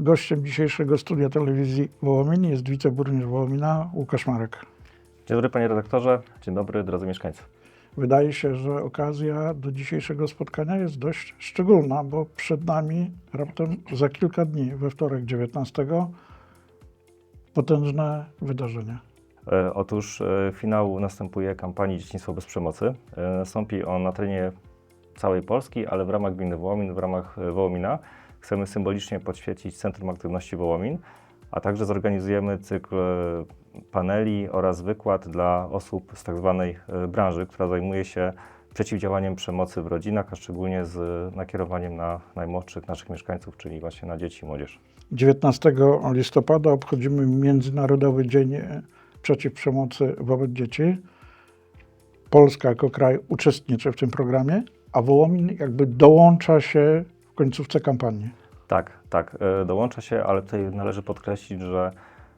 Gościem dzisiejszego studia telewizji Wołomin jest wiceburmistrz Wołomina Łukasz Marek. Dzień dobry panie redaktorze, dzień dobry drodzy mieszkańcy. Wydaje się, że okazja do dzisiejszego spotkania jest dość szczególna, bo przed nami raptem za kilka dni, we wtorek 19, potężne wydarzenie. E, Otóż e, finał następuje kampanii Dzieciństwo bez przemocy. E, Nastąpi on na terenie całej Polski, ale w ramach gminy Wołomin, w ramach Wołomina chcemy symbolicznie podświecić Centrum Aktywności Wołomin, a także zorganizujemy cykl e, paneli oraz wykład dla osób z tak zwanej e, branży, która zajmuje się przeciwdziałaniem przemocy w rodzinach, a szczególnie z nakierowaniem na najmłodszych naszych mieszkańców, czyli właśnie na dzieci i młodzież. 19 listopada obchodzimy Międzynarodowy Dzień e, Przeciw Przemocy wobec Dzieci. Polska jako kraj uczestniczy w tym programie, a Wołomin jakby dołącza się w końcówce kampanii. Tak, tak, e, dołącza się, ale tutaj należy podkreślić, że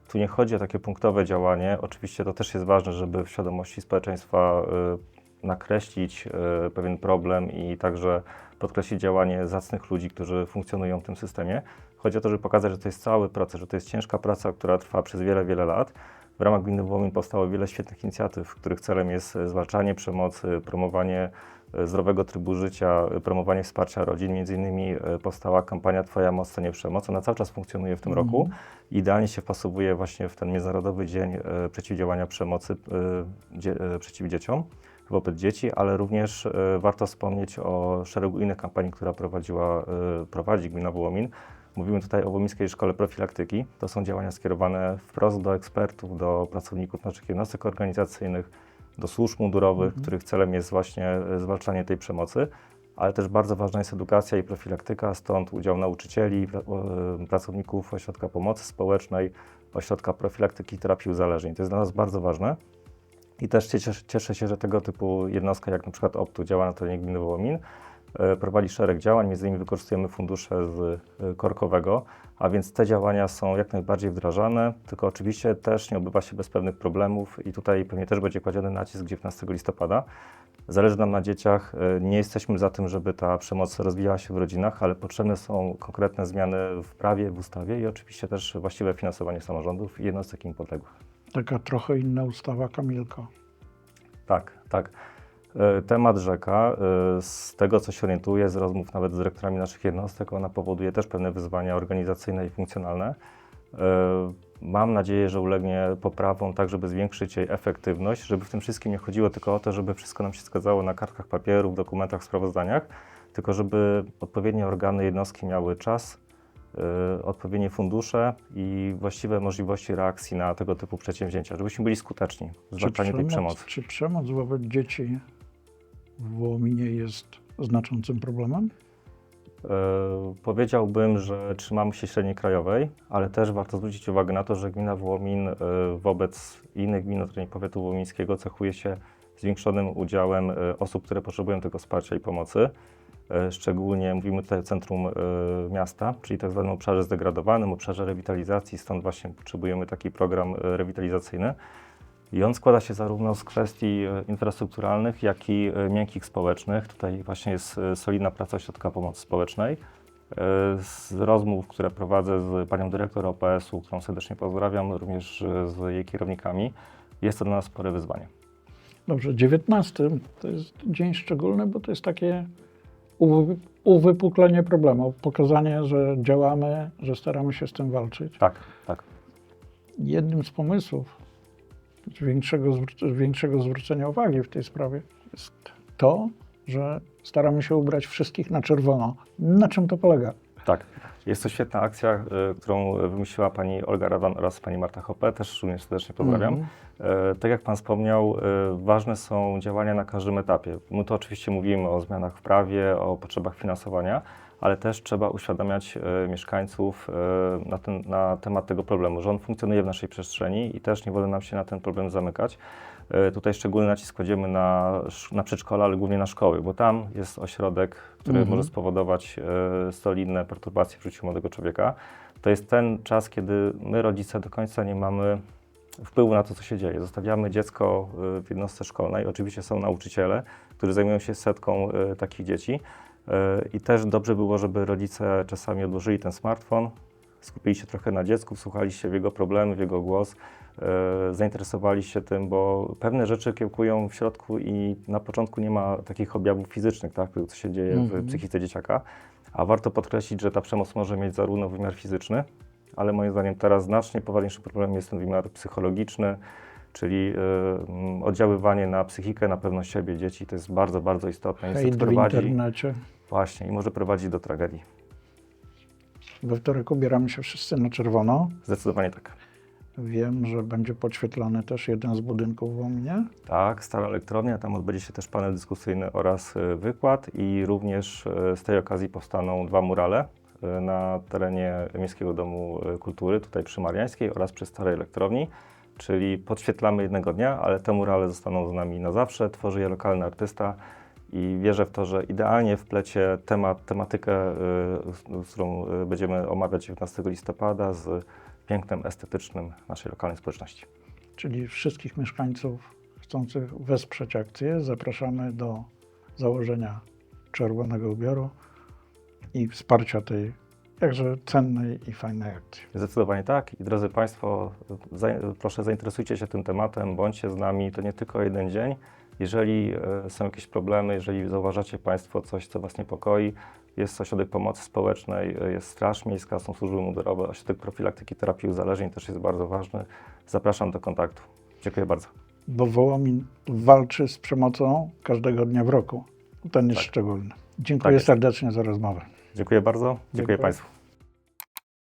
tu nie chodzi o takie punktowe działanie. Oczywiście to też jest ważne, żeby w świadomości społeczeństwa e, nakreślić e, pewien problem i także podkreślić działanie zacnych ludzi, którzy funkcjonują w tym systemie. Chodzi o to, żeby pokazać, że to jest cały proces, że to jest ciężka praca, która trwa przez wiele, wiele lat. W ramach Gminy Wołomin powstało wiele świetnych inicjatyw, których celem jest zwalczanie przemocy, promowanie zdrowego trybu życia, e, promowanie wsparcia rodzin. Między innymi e, powstała kampania Twoja moc to nie przemoc. Ona cały czas funkcjonuje w tym Mhm. roku. Idealnie się wpasowuje właśnie w ten Międzynarodowy Dzień e, Przeciwdziałania Przemocy e, dzie, e, przeciw dzieciom wobec dzieci, ale również e, warto wspomnieć o szeregu innych kampanii, które prowadziła, e, prowadzi Gmina Wołomin. Mówimy tutaj o Wołomińskiej Szkole Profilaktyki. To są działania skierowane wprost do ekspertów, do pracowników naszych jednostek organizacyjnych, do służb mundurowych, Mhm. których celem jest właśnie e, zwalczanie tej przemocy. Ale też bardzo ważna jest edukacja i profilaktyka, stąd udział nauczycieli, e, pracowników Ośrodka Pomocy Społecznej, Ośrodka Profilaktyki i Terapii Uzależnień. To jest dla nas bardzo ważne. I też cieszę, cieszę się, że tego typu jednostka, jak na przykład Optu, działa na terenie gminy Wołomin, prowadzi szereg działań, między innymi wykorzystujemy fundusze z e, Korkowego, a więc te działania są jak najbardziej wdrażane, tylko oczywiście też nie obywa się bez pewnych problemów i tutaj pewnie też będzie kładziony nacisk 19 listopada. Zależy nam na dzieciach, e, nie jesteśmy za tym, żeby ta przemoc rozwijała się w rodzinach, ale potrzebne są konkretne zmiany w prawie, w ustawie i oczywiście też właściwe finansowanie samorządów i jednostek im podległych. Taka trochę inna ustawa Kamilko. Tak, tak. E, Temat rzeka, e, z tego co się orientuję, z rozmów nawet z dyrektorami naszych jednostek, ona powoduje też pewne wyzwania organizacyjne i funkcjonalne. E, Mam nadzieję, że ulegnie poprawom, tak żeby zwiększyć jej efektywność, żeby w tym wszystkim nie chodziło tylko o to, żeby wszystko nam się zgadzało na kartkach papieru, w dokumentach, sprawozdaniach, tylko żeby odpowiednie organy, jednostki miały czas, odpowiednie fundusze i właściwe możliwości reakcji na tego typu przedsięwzięcia, żebyśmy byli skuteczni w zwalczaniu tej przemocy. Czy przemoc wobec dzieci w Wołominie jest znaczącym problemem? E, Powiedziałbym, że trzymamy się średniej krajowej, ale też warto zwrócić uwagę na to, że gmina Wołomin e, wobec innych gmin na terenie powiatu wołomińskiego cechuje się zwiększonym udziałem e, osób, które potrzebują tego wsparcia i pomocy. Szczególnie mówimy tutaj o centrum miasta, czyli tak zwanym obszarze zdegradowanym, obszarze rewitalizacji, stąd właśnie potrzebujemy taki program rewitalizacyjny. I on składa się zarówno z kwestii e, infrastrukturalnych, jak i e, miękkich społecznych. Tutaj właśnie jest e, solidna praca Ośrodka Pomocy Społecznej. Z rozmów, które prowadzę z panią dyrektor OPS-u, którą serdecznie pozdrawiam, również z jej kierownikami, jest to dla nas spore wyzwanie. Dobrze, 19 to jest dzień szczególny, bo to jest takie uwy- uwypuklenie problemu, pokazanie, że działamy, że staramy się z tym walczyć. Tak, tak. Jednym z pomysłów większego, większego zwrócenia uwagi w tej sprawie jest to, że staramy się ubrać wszystkich na czerwono. Na czym to polega? Tak. Jest to świetna akcja, y, którą wymyśliła pani Olga Rawan oraz pani Marta Hoppe. Też również serdecznie pozdrawiam. Mhm. E, Tak jak Pan wspomniał, e, ważne są działania na każdym etapie. My tu oczywiście mówimy o zmianach w prawie, o potrzebach finansowania, ale też trzeba uświadamiać e, mieszkańców e, na, ten, na temat tego problemu, że on funkcjonuje w naszej przestrzeni i też nie wolno nam się na ten problem zamykać. E, Tutaj szczególny nacisk kładziemy na, na przedszkola, ale głównie na szkoły, bo tam jest ośrodek, który Mhm. może spowodować e, solidne perturbacje w życiu młodego człowieka. To jest ten czas, kiedy my, rodzice, do końca nie mamy wpływu na to, co się dzieje. Zostawiamy dziecko y, w jednostce szkolnej. Oczywiście są nauczyciele, którzy zajmują się setką takich dzieci. I też dobrze było, żeby rodzice czasami odłożyli ten smartfon, skupili się trochę na dziecku, wsłuchali się w jego problemy, w jego głos, e, zainteresowali się tym, bo pewne rzeczy kiełkują w środku i na początku nie ma takich objawów fizycznych, tak, co się dzieje Mhm. w psychice dzieciaka. A warto podkreślić, że ta przemoc może mieć zarówno wymiar fizyczny, ale moim zdaniem teraz znacznie poważniejszym problemem jest ten wymiar psychologiczny, czyli y, oddziaływanie na psychikę, na pewność siebie dzieci. To jest bardzo, bardzo istotne. Hejt Niestety w prowadzi, internecie. właśnie, i może prowadzić do tragedii. We wtorek ubieramy się wszyscy na czerwono. Zdecydowanie tak. Wiem, że będzie podświetlany też jeden z budynków w Łominie. Tak, stara elektrownia, tam odbędzie się też panel dyskusyjny oraz y, wykład i również y, z tej okazji powstaną dwa murale y, na terenie Miejskiego Domu Kultury, tutaj przy Mariańskiej oraz przy starej elektrowni, czyli podświetlamy jednego dnia, ale te murale zostaną z nami na zawsze, tworzy je lokalny artysta i wierzę w to, że idealnie wplecie temat, tematykę, którą będziemy omawiać 19 listopada z pięknem estetycznym naszej lokalnej społeczności. Czyli wszystkich mieszkańców chcących wesprzeć akcję zapraszamy do założenia czerwonego ubioru i wsparcia tej jakże cennej i fajnej akcji. Zdecydowanie tak. I drodzy Państwo, proszę zainteresujcie się tym tematem, bądźcie z nami. To nie tylko jeden dzień. Jeżeli e, są jakieś problemy, jeżeli zauważacie Państwo coś, co Was niepokoi, jest ośrodek pomocy społecznej, jest Straż Miejska, są służby mundurowe, ośrodek profilaktyki terapii uzależnień też jest bardzo ważny. Zapraszam do kontaktu. Dziękuję bardzo. Bo Wołomin walczy z przemocą każdego dnia w roku. Ten jest Tak. szczególny. Dziękuję jest. serdecznie za rozmowę. Dziękuję bardzo. Dziękuję Dziękuję. Państwu.